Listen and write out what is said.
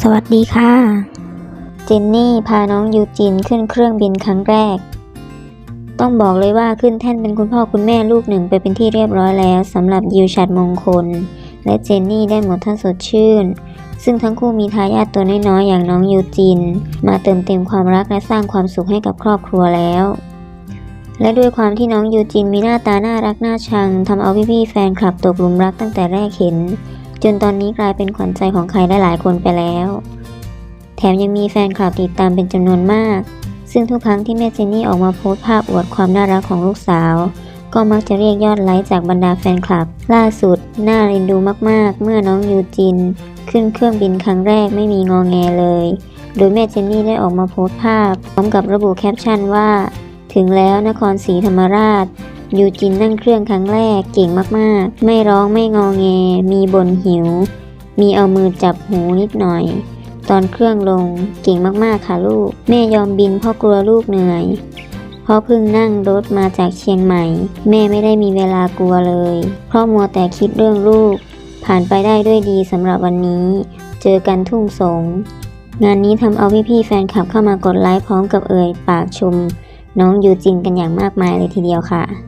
สวัสดีค่ะ เจนนี่พาน้องยูจินขึ้นเครื่องบินครั้งแรก ต้องบอกเลยว่าขึ้นแท่นเป็นคุณพ่อคุณแม่ลูกหนึ่งไปเป็นที่เรียบร้อยแล้วสำหรับยิวชัดมงคล และเจนนี่ได้หมดท่านสดชื่น ซึ่งทั้งคู่มีทายาทตัวน้อยๆอย่างน้องยูจิน มาเติมเต็มความรักและสร้างความสุขให้กับครอบครัวแล้วและด้วยความที่น้องยูจินมีหน้าตาน่ารักน่าชังทำเอาพี่ๆแฟนคลับตกหลุมรักตั้งแต่แรกเห็น จนตอนนี้กลายเป็นขวัญใจของใครหลายๆคนไปแล้ว แถมยังมีแฟนคลับติดตามเป็นจำนวนมาก ซึ่งทุกครั้งที่แม่เจนนี่ออกมาโพสต์ภาพอวดความน่ารักของลูกสาว ก็มักจะเรียกยอดไลค์จากบรรดาแฟนคลับ ล่าสุดน่าเอ็นดูมากๆ เมื่อน้องยูจิน ขึ้นเครื่องบินครั้งแรกไม่มีงองแงเลย โดยแม่เจนนี่ได้ออกมาโพสต์ภาพ พร้อมกับระบุแคปชั่นว่า ถึงแล้วนครศรีธรรมราช ยูจินนั่งเครื่องครั้งแรกเก่งมากๆ ไม่ร้องไม่งอแง มีบ่นหิว มีเอามือจับหูนิดหน่อย ตอนเครื่องลงเก่งมากๆค่ะลูก แม่ยอมบินเพราะกลัวลูกเหนื่อยเพราะเพิ่งนั่งรถมาจากเชียงใหม่ แม่ไม่ได้มีเวลากลัวเลย เพราะมัวแต่คิดเรื่องลูก ผ่านไปได้ด้วยดีสำหรับวันนี้ เจอกันทุ่งสง งานนี้ทำเอาพี่ๆแฟนคลับเข้ามากดไลค์พร้อมกับเอ่ยปากชม น้องยูจินกันอย่างมากมายเลยทีเดียวค่ะ